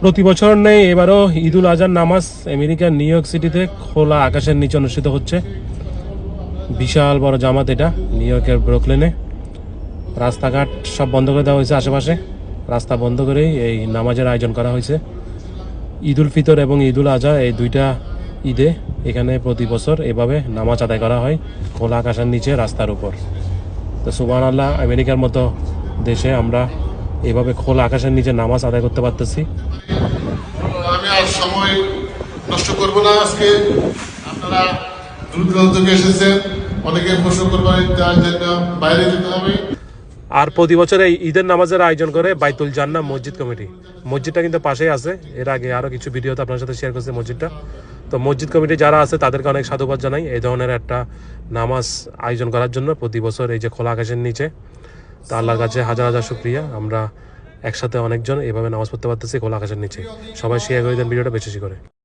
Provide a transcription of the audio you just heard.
প্রতি বছর নেই, এবারও ঈদুল আজহার নামাজ আমেরিকার নিউ ইয়র্ক সিটিতে খোলা আকাশের নিচে অনুষ্ঠিত হচ্ছে। বিশাল বড় জামাত এটা নিউ ইয়র্কের ব্রুকলেনে। রাস্তাঘাট সব বন্ধ করে দেওয়া হয়েছে আশেপাশে। রাস্তা বন্ধ করেই এই নামাজের আয়োজন করা হয়েছে। ঈদুল ফিতর এবং ঈদুল আজহা এই দুইটা ঈদে এখানে প্রতি বছর এভাবে নামাজ আদায় করা হয়, খোলা আকাশের নিচে রাস্তার উপর। তো সুবান আল্লাহ আমেরিকার মতো দেশে আমরা এভাবে খোলা আকাশের নিচে নামাজ আদায় করতে পারতেছি। আমি আর সময় নষ্ট করব না আজকে। আপনারা দূর দূরান্ত থেকে এসেছেন অনেকে পশু কোরবানি জন্য বাইরে যেতে হবে। আর প্রতি বছর এই ঈদের নামাজের আয়োজন করে বাইতুল জান্না মসজিদ কমিটি। মসজিদটা কিন্তু পাশেই আছে। এর আগে আরও কিছু ভিডিওতে আপনার সাথে শেয়ার করছে মসজিদটা। তো মসজিদ কমিটি যারা আছে তাদেরকে অনেক সাধুবাদ জানাই। এই ধরনের একটা নামাজ আয়োজন করার জন্য প্রতি বছর এই যে খোলা আকাশের নিচে। তো আল্লাহর কাছে হাজার হাজার শুক্রিয়া। আমরা একসাথে অনেকজন এভাবে নামাজ পড়তে পারতেছি খোলা আকাশের নিচে। সবাই শেয়ার করে দেন ভিডিওটা বেশি করে।